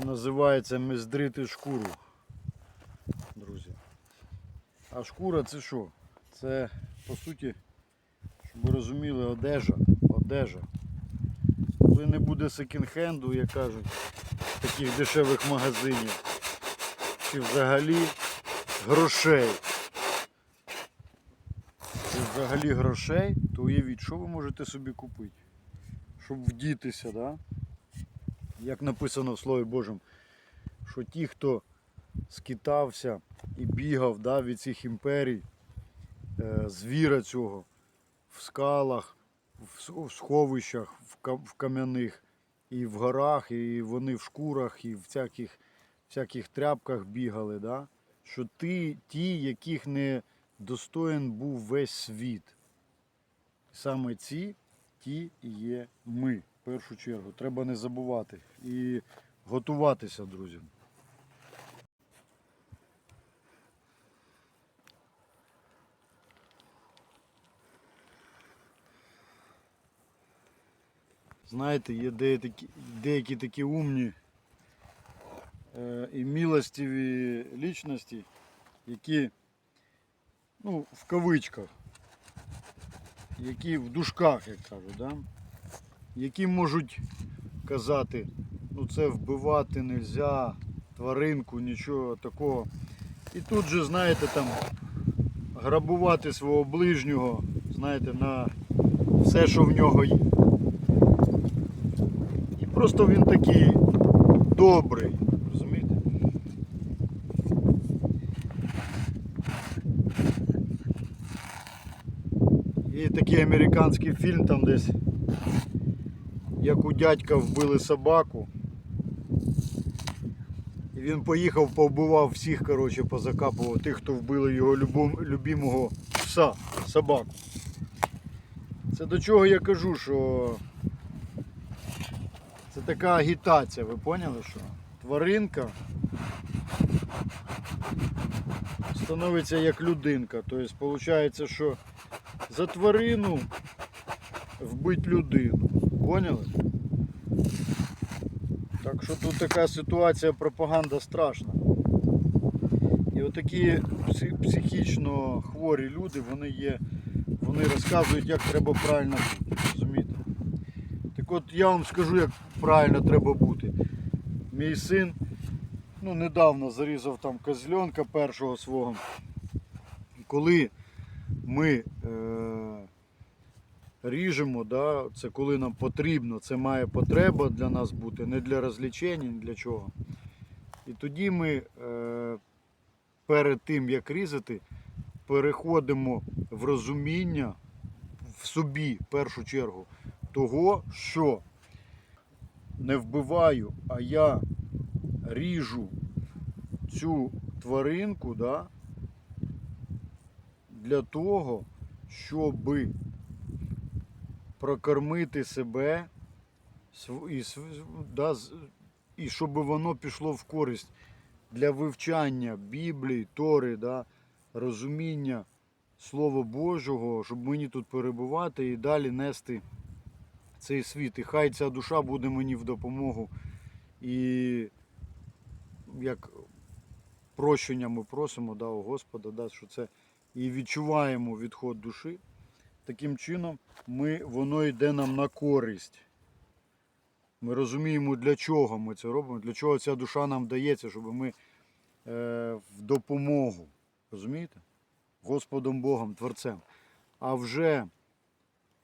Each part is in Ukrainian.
називається мездрити шкуру. Друзі. А шкура це що? Це по суті, щоб ви розуміли, одежа. Одежа. Коли не буде секонд-хенду, як кажуть, таких дешевих магазинів, чи взагалі грошей. Чи взагалі грошей, то уявіть, що ви можете собі купити, щоб вдітися, да? Як написано в Слові Божому, що ті, хто скитався і бігав да, від цих імперій, е, звіра цього в скалах, в сховищах, в кам'яних, і в горах, і вони в шкурах, і в всяких, всяких тряпках бігали, да? що ти, ті, яких не достоїн був весь світ. Саме ці, ті є ми, першу чергу. Треба не забувати і готуватися, друзі. Знаєте, є деякі, деякі такі умні е, і милостиві лічності, які, ну, в кавичках, які в дужках, як кажуть, да? Які можуть казати, ну це вбивати не можна, тваринку, нічого такого. І тут же, знаєте, там грабувати свого ближнього, знаєте, на все, що в нього є. І просто він такий добрий, розумієте? Є такий американський фільм там десь, як у дядька вбили собаку. І він поїхав, повбивав всіх, коротше, позакапував тих, хто вбили його любом, любимого пса, собаку. Це до чого я кажу, що це така агітація, ви поняли, що тваринка становиться як людинка. Тобто, виходить, що за тварину вбить людину. Поняли? Так що тут така ситуація, пропаганда страшна. І отакі психічно хворі люди, вони є, вони розказують, як треба правильно бути. Розумієте? Так от я вам скажу, як правильно треба бути. Мій син ну, недавно зарізав там козленка першого свого. Коли ми е, ріжемо, да, це коли нам потрібно, це має потреба для нас бути, не для розлічення, ні для чого. І тоді ми е, перед тим, як різати, переходимо в розуміння в собі, в першу чергу, того, що не вбиваю, а я ріжу цю тваринку да, для того, щоби прокормити себе і, да, і щоб воно пішло в користь для вивчання Біблії, Тори, да, розуміння Слова Божого, щоб мені тут перебувати і далі нести цей світ. І хай ця душа буде мені в допомогу. І як прощення ми просимо да, у Господа, да, що це і відчуваємо відход душі. Таким чином ми, воно йде нам на користь. Ми розуміємо, для чого ми це робимо, для чого ця душа нам дається, щоб ми е, в допомогу. Розумієте? Господом Богом, Творцем. А вже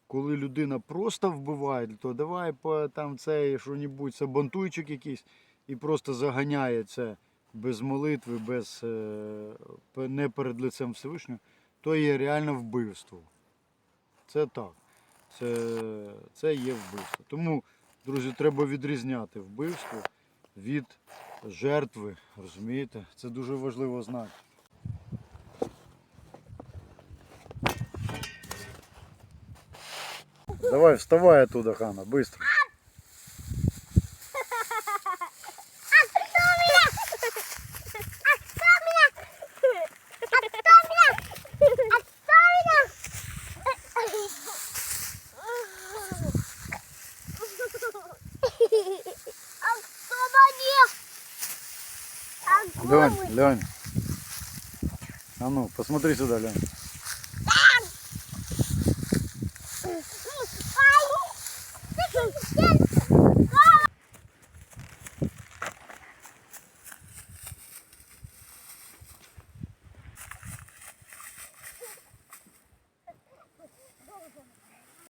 коли людина просто вбиває, то давай по там цей що-небудь, сабантуйчик якийсь, і просто заганяє це без молитви, без, е, не перед лицем Всевишнього, то є реально вбивство. Це так. Це, це є вбивство. Тому, друзі, треба відрізняти вбивство від жертви. Розумієте? Це дуже важливо знати. Давай, вставай оттуда, Хана, быстро. Лень, Лень. А ну, посмотри сюда, Лень.